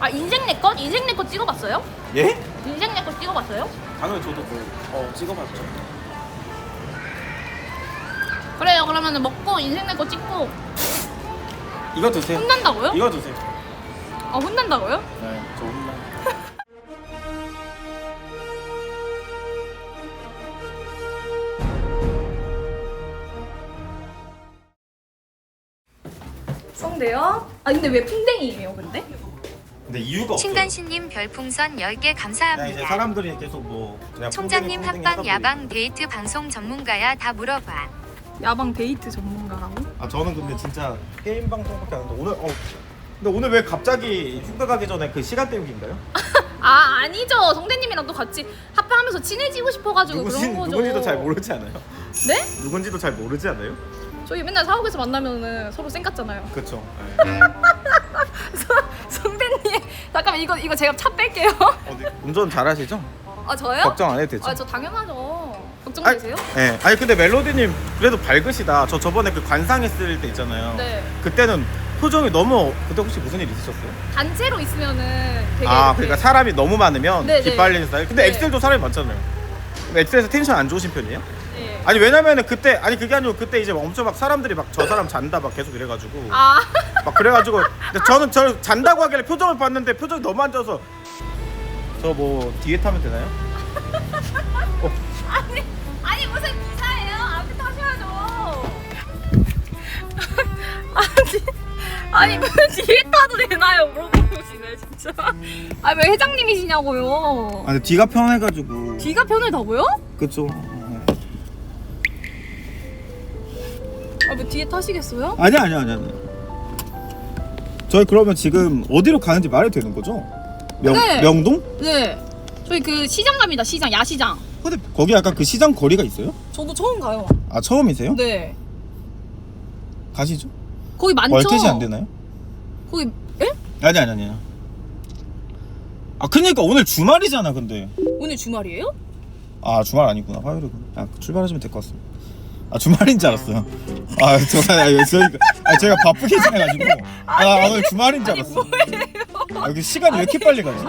아 인생 내것 인생 내것 찍어봤어요? 예? 인생 내것 찍어봤어요? 당연히 저도 뭐 어, 찍어봤죠. 그래요. 그러면은 먹고 인생 내것 찍고 이거 드세요. 혼난다고요? 이거 드세요. 아 혼난다고요? 네, 저 혼나. 성대요? 아 근데 왜 풍뎅이에요 근데? 근데 이유가 없어요. 신간신님 별풍선 10개 그냥 이제 감사합니다. 사람들이 계속 뭐 그냥 총장님 합방 보니- 야방 데이트 방송 전문가야 다 물어봐. 야방 데이트 전문가라고? 아 저는 근데 진짜 게임 방송밖에 안 하는데 오늘 어 근데 오늘 왜 갑자기 휴가 가기 전에 그 시간 때우기인가요? 아 아니죠. 성대님이랑 또 같이 합방하면서 친해지고 싶어가지고 누구지, 그런 거죠. 누군지도 잘 모르지 않아요? 네? 누군지도 잘 모르지 않아요? 저희 맨날 사옥에서 만나면은 서로 쌩 같잖아요. 성대님 잠깐만 이거 이거 제가 차 뺄게요. 어디 운전 잘하시죠? 아 저요? 걱정 안 해도 되죠? 아 저 당연하죠. 걱정되세요? 네. 아니 근데 멜로디님 그래도 밝으시다. 저 저번에 그 관상했을 때 있잖아요. 네. 그때는 표정이 너무 그때 혹시 무슨 일 있으셨어요? 단체로 있으면은 되게 아 그러니까 사람이 너무 많으면 네, 네. 기빨리는 스타일. 근데 네. 엑셀도 사람이 많잖아요. 엑셀에서 텐션 안 좋으신 편이에요? 예. 아니 왜냐면은 그때 아니 그게 아니고 그때 이제 엄청 막 사람들이 막 저 사람 잔다 막 계속 이래가지고 아 막 그래가지고 근데 저는 저 잔다고 하길래 표정을 봤는데 표정이 너무 안 좋아서 저 뭐 뒤에 타면 되나요? 어, 아니 아니 무슨 기사예요? 앞에 타셔야죠. 아니 아니 무슨 뒤에 타도 되나요? 물어보시네 진짜. 아왜 회장님이시냐고요? 아니 뒤가 편해가지고 뒤가 편하다고요? 그쵸 아뭐 뒤에 타시겠어요? 아니 아니 아니 아니 저희 그러면 지금 어디로 가는지 말해도 되는 거죠? 명, 네. 명동? 네. 저희 그 시장 갑니다. 시장 야시장. 근데 거기 약간 그 시장 거리가 있어요? 저도 처음 가요. 아 처음이세요? 네. 가시죠 거기 많죠. 월켓이 안 되나요? 거기 예? 아니 아니 아니 아 그니까 오늘 주말이잖아 근데 오늘 주말이에요? 아 주말 아니구나 화요일이구나 아 출발하시면 될 것 같습니다 아 주말인 줄 알았어요 아 제가 아, 저희가 아 제가 바쁘게 지내가지고 아 오늘 주말인 줄 아니 알았어 뭐예요? 아, 여기 시간이 왜 이렇게 빨리 가지?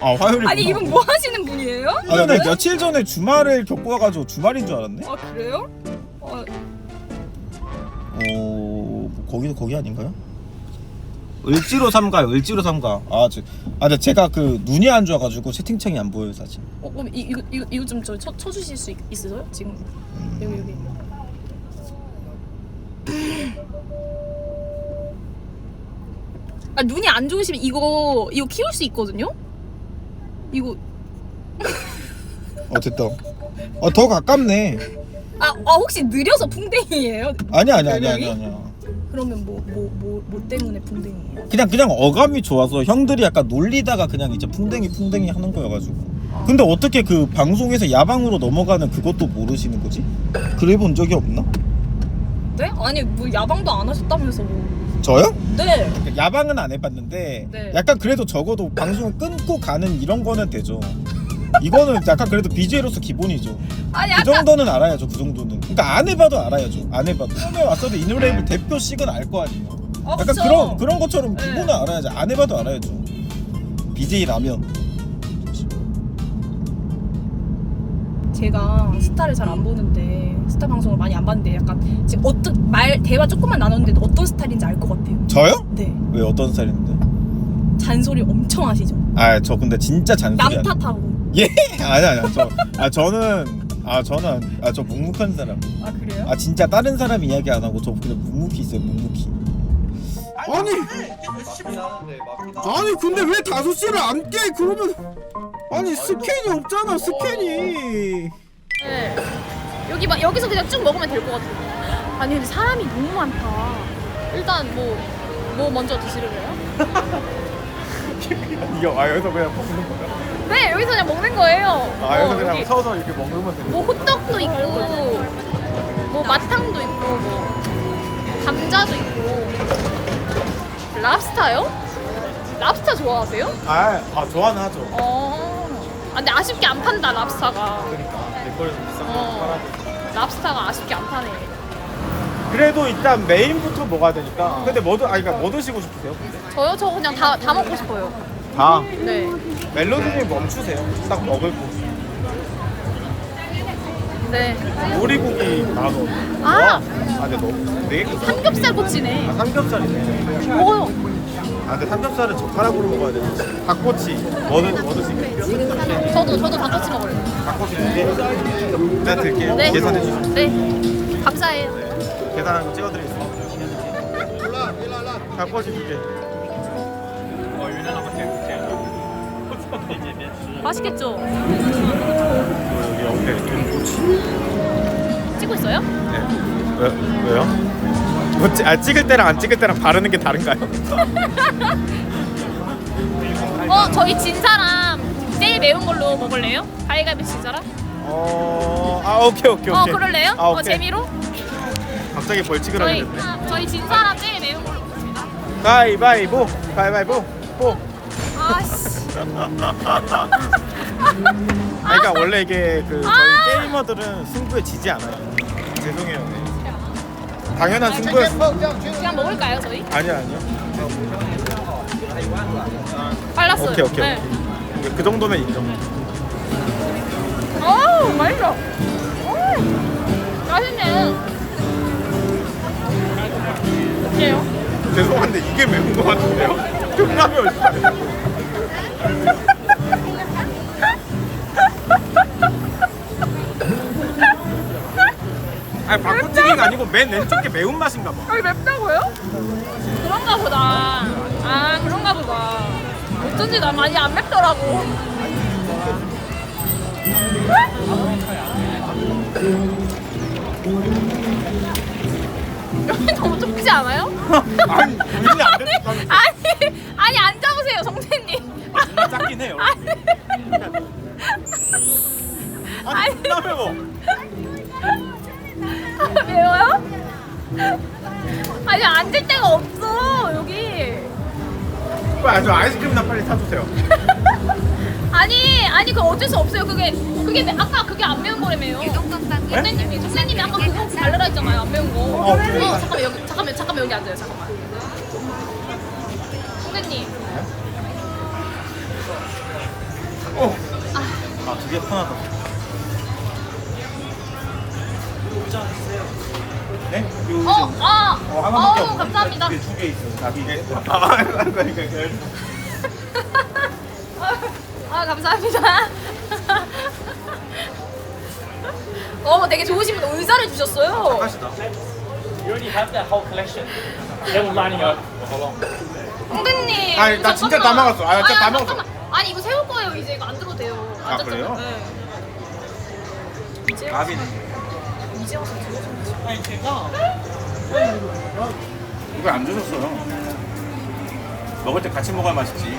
아 화요일이구나 아니 이분 뭐 하시는 분이에요? 아, 근데 며칠 전에 주말을 겪고 와가지고 주말인 줄 알았네 아 그래요? 어, 어... 뭐 거기도 거기 아닌가요? 을지로 삼가요 을지로 삼가 아, 저, 아 근데 제가 그 눈이 안 좋아가지고 채팅창이 안 보여요 사실 어 그럼 이, 이거 이거 이거 좀저 쳐주실 수 있, 있으세요? 지금 여기 여기. 아 눈이 안 좋으시면 이거 이거 키울 수 있거든요? 이거 어 됐다 어 더 가깝네 아, 아 혹시 느려서 풍뎅이에요? 아니야 아니야 아니야 아니야 아니야 그러면 뭐 뭐 뭐 뭐 때문에 풍뎅이에요? 그냥 그냥 어감이 좋아서 형들이 약간 놀리다가 그냥 이제 풍뎅이 풍뎅이 하는 거여가지고 근데 어떻게 그 방송에서 야방으로 넘어가는 그것도 모르시는 거지? 그래 본 적이 없나? 네? 아니 뭐 야방도 안 하셨다면서 뭐. 저요? 네. 야방은 안 해봤는데 네. 약간 그래도 적어도 방송을 끊고 가는 이런 거는 되죠 이거는 약간 그래도 BJ로서 기본이죠 아니 그 아까 정도는 알아야죠 그 정도는 그러니까 안 해봐도 알아야죠 안 해봐도 처음에 왔어도 이노레이블 대표씩은 알 거 아니에요 아, 약간. 그런 그런 것처럼 네. 기본은 알아야지 안 해봐도 알아야죠 BJ라면 제가 스타를 잘 안 보는데 스타 방송을 많이 안 봤는데 약간 지금 어떤 말 대화 조금만 나눴는데 어떤 스타일인지 알 것 같아요. 저요? 네. 왜 어떤 스타일인데? 잔소리 엄청 하시죠. 아 저 근데 진짜 잔소리 남안 탓하고. 예? 아니 아니 저, 아 저는 아 저는 아 저 묵묵한 사람 아 그래요? 아 진짜 다른 사람 이야기 안 하고 저 그냥 묵묵히 있어요 묵묵히 아니 아니 근데 왜 5시를 안 깨? 그러면 아니 스캔이 없잖아 스캔이 네. 여기 막 여기서 그냥 쭉 먹으면 될 것 같아요. 아니 근데 사람이 너무 많다. 일단 뭐 뭐 먼저 드시려고요? 이거 아 여기서 그냥 먹는 거야? 네 여기서 그냥 먹는 거예요. 아 여기서 어, 그냥 여기 서서 이렇게 먹으면 되는 뭐 호떡도 있고 뭐 마탕도 있고 뭐 감자도 있고 랍스타요? 랍스타 좋아하세요? 아, 아 좋아는 하죠 어. 아, 근데 아쉽게 안 판다 랍스타가. 그러니까 내 거에서 비싼 거 어. 팔아도 랍스타가 아쉽게 안 파네. 그래도 일단 메인부터 먹어야 되니까. 근데 뭐, 드, 아, 그러니까 뭐 드시고 싶으세요? 근데? 저요? 저 그냥 다, 다 먹고 싶어요. 다. 네. 멜로디님 멈추세요. 딱 먹을 거. 네. 오리고기 만 원. 아! 아, 근데 너무 되게 크다. 삼겹살 꼬치네. 아, 삼겹살이네. 먹어요. 아, 근데 삼겹살은 젓가락으로 먹어야 되지. 닭꼬치. 뭐, 드, 뭐 드시게요? 저도, 저도 닭꼬치 먹을래요. 닭꼬치 두 개. 제가 드릴게요. 네. 계산해 주세요. 네. 감사해요. 계산한 거 찍어드리겠습니다. 두 개. 맛있겠죠? 여기 옆에. 찍고 있어요? 네. 왜, 왜요? 뭐, 찌- 아, 찍을 때랑 안 찍을 때랑 바르는 게 다른가요? 어, 저희 진 사람 제일 매운 걸로 먹을래요? 가위가위 진 사람? 어, 아 오케이 오케이 오케이. 어, 그럴래요? 아, 어, 오케이. 재미로? 갑자기 벌칙을 저희, 하게 됐네. 저희 진 사람 제일 매운 걸로 먹습니다. 가위바위보, 가위바위보, 보. 아씨. 그러니까 원래 이게 그 저희 아! 게이머들은 승부에 지지 않아요. 죄송해요. 네. 당연한 승부였어. 그냥 먹을까요, 저희? 아니요 아니요. 빨랐어요. 오케이 오케이. 네. 오케이. 그 정도면 인정. 어우, 맛있어. 음, 맛있네. 이게 매운 거 같은데요? 얼마나 아니 바꾸튀기가 아니고 맨 왼쪽 게 매운맛인가 봐 여기 맵다고요? 그런가 보다. 아, 그런가 보다. 어쩐지 나 많이 안 맵더라고. 여기 너무 좁지 않아요? 아니 우린이 안 됐다는 아니, 아니 앉아보세요, 성태님. 작긴 해요 아니, 아니 아니. 끝나 매워 매워요? 아니 앉을 데가 없어 여기. 빨리 저 아이스크림이나 빨리 사주세요 아니 아니 그 어쩔 수 없어요. 그게 그게 매- 아까 그게 안 매운 거라며요. 유동건강에 선생님이 선생님이 아까 그거 달라라 했잖아요. 안 매운 거. 어, 그래요? 어, 잠깐만 여기 잠깐만 잠깐만 여기 앉아요. 잠깐만. 선생님. 어. 아 되게 편하다 네? 요 어, 아, 어, 하나밖에 어우, 없어. 감사합니다. 두개 있어. 답이. 아, 그러니까 아, 감사합니다. 어, 되게 좋으신 분 의자를 주셨어요. 하시다. You already have that whole collection. They were lining up for how long? 선생님. 아니, 나 진짜 다 먹었어. 아, 나 진짜 다 먹었어. 잠깐만. 아니, 이거 세울 거예요. 이제 이거 안 들어도 돼요. 아, 앉았잖아요. 그래요? 네. 이제 밥이네. 이제 와서 들어오셨네. 이거 안 주셨어요. 먹을 때 같이 먹어야 맛있지.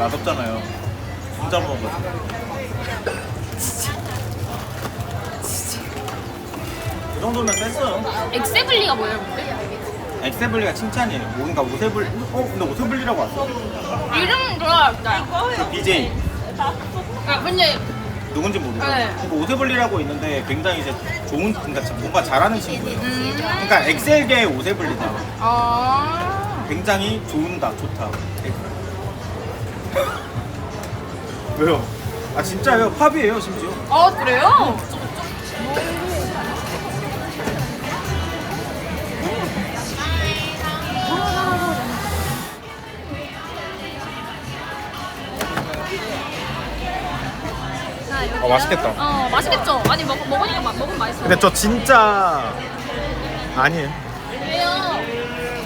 맛없잖아요. 혼자 먹어가지고. 그 정도면 뺐어요. 엑세블리가 뭐예요, 근데? 엑세블리가 칭찬이에요. 뭔가 오세블, 어? 근데 오세블리라고 왔어. 이름 들어왔다. 그 BJ. 아, 근데 누군지 모르고. 네. 그러니까 오세블리라고 있는데 굉장히 이제 좋은, 그러니까 뭔가 잘하는 친구예요. 그러니까 엑셀계 오세블리다. 아. 굉장히 좋은다, 좋다. 왜요? 아 진짜요? 팝이에요 심지어. 아, 그래요? 어, 맛있겠다. 어, 맛있겠죠? 아니, 먹, 먹으니까 마- 먹으면 맛있어요. 근데 저 진짜 아니에요. 왜요?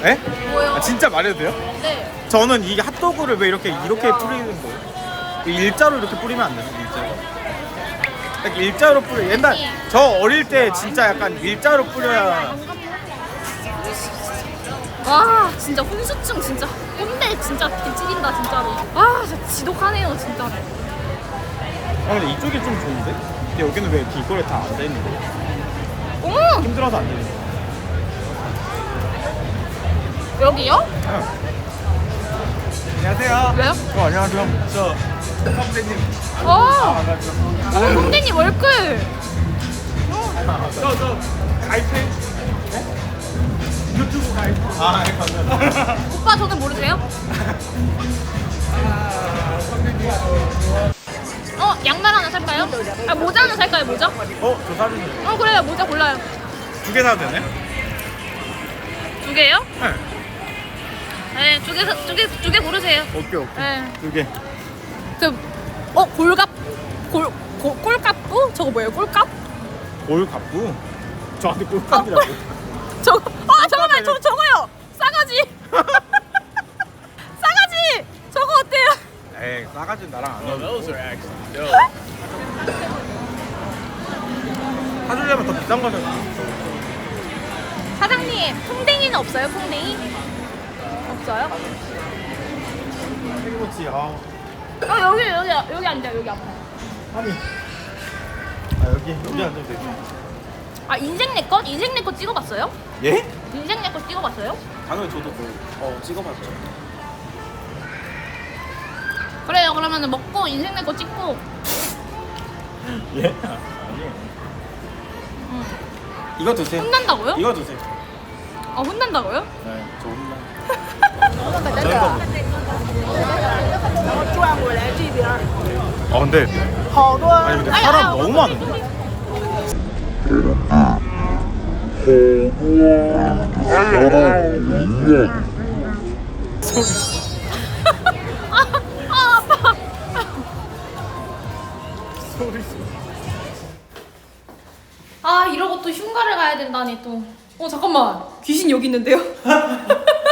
에? 뭐요? 아, 진짜 말해도 돼요? 네. 저는 이 핫도그를 왜 이렇게 이렇게 뿌리는 거예요? 일자로 이렇게 뿌리면 안 돼요? 일자로. 딱 일자로 뿌려. 옛날 저 어릴 때 진짜 약간 일자로 뿌려야. 와, 진짜 혼수증 진짜 꼰대 진짜 개찌린다 진짜로. 아, 진짜 지독하네요 진짜로. 아 근데 이쪽이 좀 좋은데? 근데 여기는 왜 이거에 다안돼 있는 거예요? 어머, 힘들어서 안 되는 거예요? 여기요? 안녕하세요. 왜요? 어 안녕하세요. 저 선배님. 어, 홍대님 월클. 저저 가입해. 유튜브 가입. 아 감사합니다. 오빠 저는 모르세요? 어 양말 하나 살까요? 아 모자 하나 살까요 모자? 어? 저 사주세요. 어 그래요 모자 골라요 두개 사도 되네? 두 개요? 네. 네 두개두개 두 개 고르세요 오케이 오케이. 네. 두 개. 그어 골갑 골 골, 꼴갑부? 저거 뭐예요 꼴갑? 골 갑부? 저한테 꼴값이라고. 저거 아 잠깐만 저 저거요 싸가지 싸가지 저거 어때요? 에이 싸가지 나랑 안 어울려. Those are actually dope. 사주려면 더 비싼 거잖아. 사장님 풍뎅이는 없어요 풍뎅이? 없어요? 생김치 아 어 여기 여기 여기 앉아 여기 앞에 아니. 아 여기 여기 앉으면 되지. 아 인생 내 것 인생 내 것 찍어봤어요? 예? 인생 내 것 찍어봤어요? 당연히 저도 그 어 찍어봤죠. 그래요 그러면은 먹고 인생 내 것 찍고 예? 아니요. 응. 이거 드세요. 혼난다고요? 이거 드세요. 아 혼난다고요? 네, 저 혼나. 아 근데 아니 근데 사람 너무 많은데? 아아 이러고 또 흉가를 가야 된다니 또 어 잠깐만 귀신 여기 있는데요?